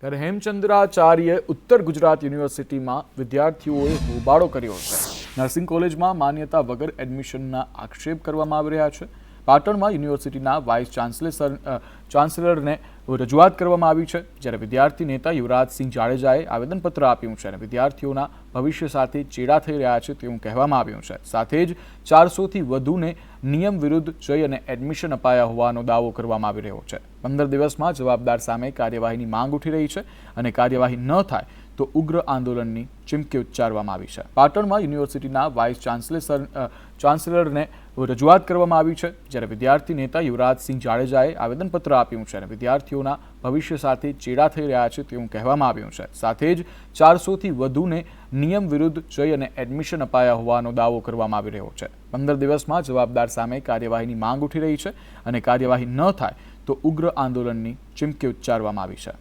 ત્યારે હેમચંદ્રાચાર્ય ઉત્તર ગુજરાત યુનિવર્સિટીમાં વિદ્યાર્થીઓએ હોબાળો કર્યો છે. નર્સિંગ કોલેજમાં માન્યતા વગર એડમિશનના આક્ષેપ કરવામાં આવી રહ્યા છે. પાટણમાં યુનિવર્સિટીના વાઇસ ચાન્સેલર ચાન્સેલરને રજૂઆત કરવામાં આવી છે. જ્યારે વિદ્યાર્થી નેતા યુવરાજસિંહ જાડેજાએ આવેદનપત્ર આપ્યું છે અને વિદ્યાર્થીઓના ભવિષ્ય સાથે ચેડા થઈ રહ્યા છે તેવું કહેવામાં આવ્યું છે. સાથે જ ચારસોથી વધુને નિયમ વિરુદ્ધ જઈ અને એડમિશન અપાયા હોવાનો દાવો કરવામાં આવી રહ્યો છે. પંદર દિવસમાં જવાબદાર સામે કાર્યવાહીની માંગ ઉઠી રહી છે અને કાર્યવાહી ન થાય તો ઉગ્ર આંદોલનની ચીમકી ઉચ્ચારવામાં આવી છે. પાટણમાં યુનિવર્સિટીના વાઇસ ચાન્સેલર ચાન્સેલરને રજૂઆત કરવામાં આવી છે, જ્યારે વિદ્યાર્થી નેતા યુવરાજસિંહ જાડેજાએ આવેદનપત્ર આપ્યું છે અને વિદ્યાર્થીઓના ભવિષ્ય સાથે ચેડા થઈ રહ્યા છે તેવું કહેવામાં આવ્યું છે. સાથે જ ચારસોથી વધુને નિયમ વિરુદ્ધ જઈ અને એડમિશન અપાયા હોવાનો દાવો કરવામાં આવી રહ્યો છે. પંદર દિવસમાં જવાબદાર સામે કાર્યવાહીની માંગ ઉઠી રહી છે અને કાર્યવાહી ન થાય તો ઉગ્ર આંદોલનની ચીમકી ઉચ્ચારવામાં આવી છે.